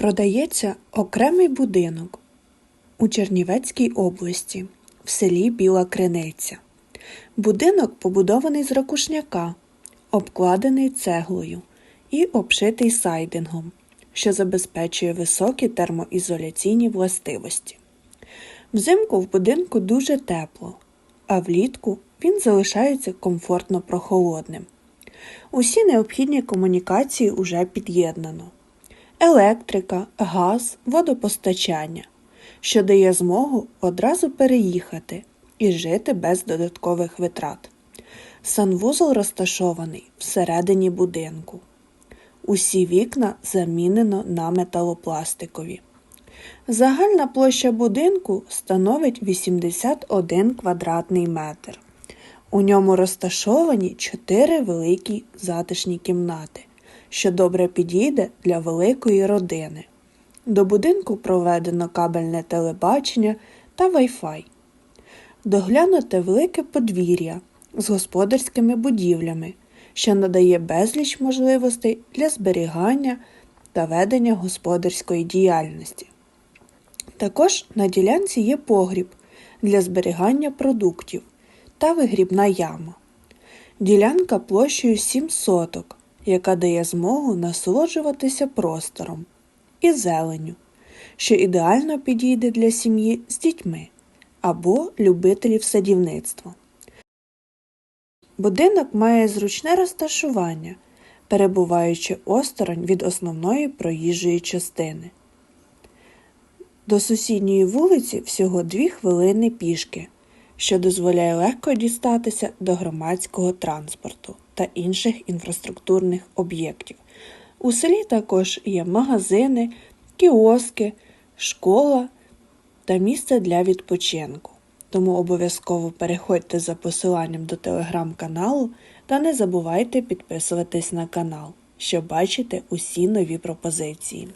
Продається окремий будинок у Чернівецькій області в селі Біла Криниця. Будинок побудований з ракушняка, обкладений цеглою і обшитий сайдингом, що забезпечує високі термоізоляційні властивості. Взимку в будинку дуже тепло, а влітку він залишається комфортно прохолодним. Усі необхідні комунікації уже під'єднано. Електрика, газ, водопостачання, що дає змогу одразу переїхати і жити без додаткових витрат. Санвузол розташований всередині будинку. Усі вікна замінено на металопластикові. Загальна площа будинку становить 81 квадратний метр. У ньому розташовані чотири великі затишні кімнати, що добре підійде для великої родини. До будинку проведено кабельне телебачення та Wi-Fi. Доглянуте велике подвір'я з господарськими будівлями, що надає безліч можливостей для зберігання та ведення господарської діяльності. Також на ділянці є погріб для зберігання продуктів та вигрібна яма. Ділянка площею 7 соток, яка дає змогу насолоджуватися простором і зеленю, що ідеально підійде для сім'ї з дітьми або любителів садівництва. Будинок має зручне розташування, перебуваючи осторонь від основної проїжджої частини. До сусідньої вулиці всього дві хвилини пішки, що дозволяє легко дістатися до громадського транспорту та інших інфраструктурних об'єктів. У селі також є магазини, кіоски, школа та місце для відпочинку. Тому обов'язково переходьте за посиланням до телеграм-каналу та не забувайте підписуватись на канал, щоб бачити усі нові пропозиції.